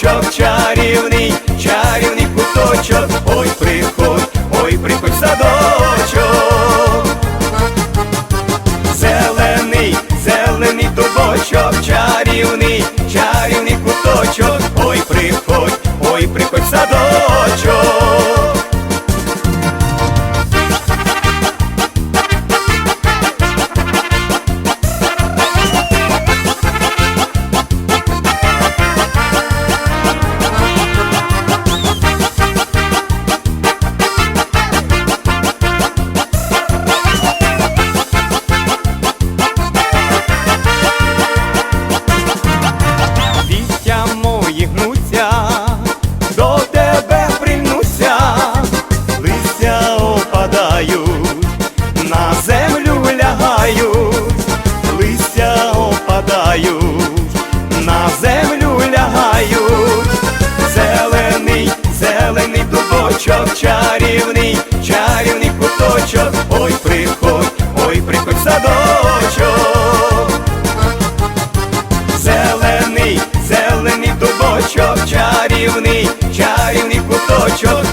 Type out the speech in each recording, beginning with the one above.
куточок, чарівний, чарівний куточок, ой приходь. Очок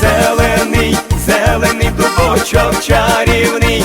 зелений, зелений дубочок чарівний.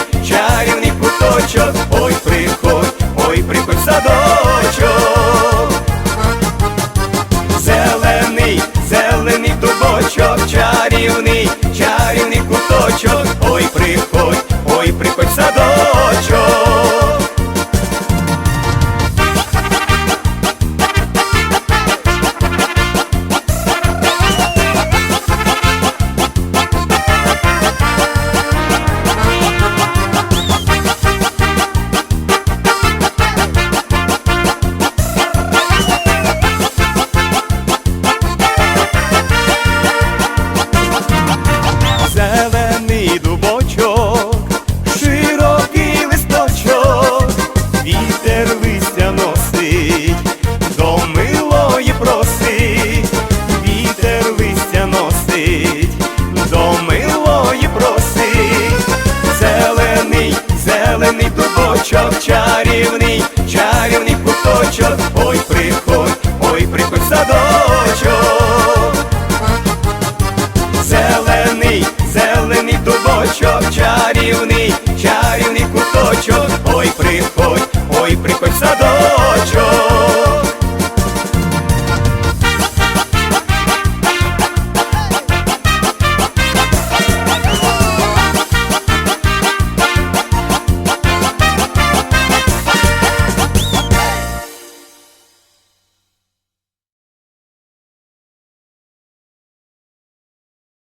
куточок, чарівний, чарівний куточок, ой приходь, ой приходь садочок, зелений, зелений дубочок, чарівний, чарівний куточок, ой приходь, ой приходь в садочок.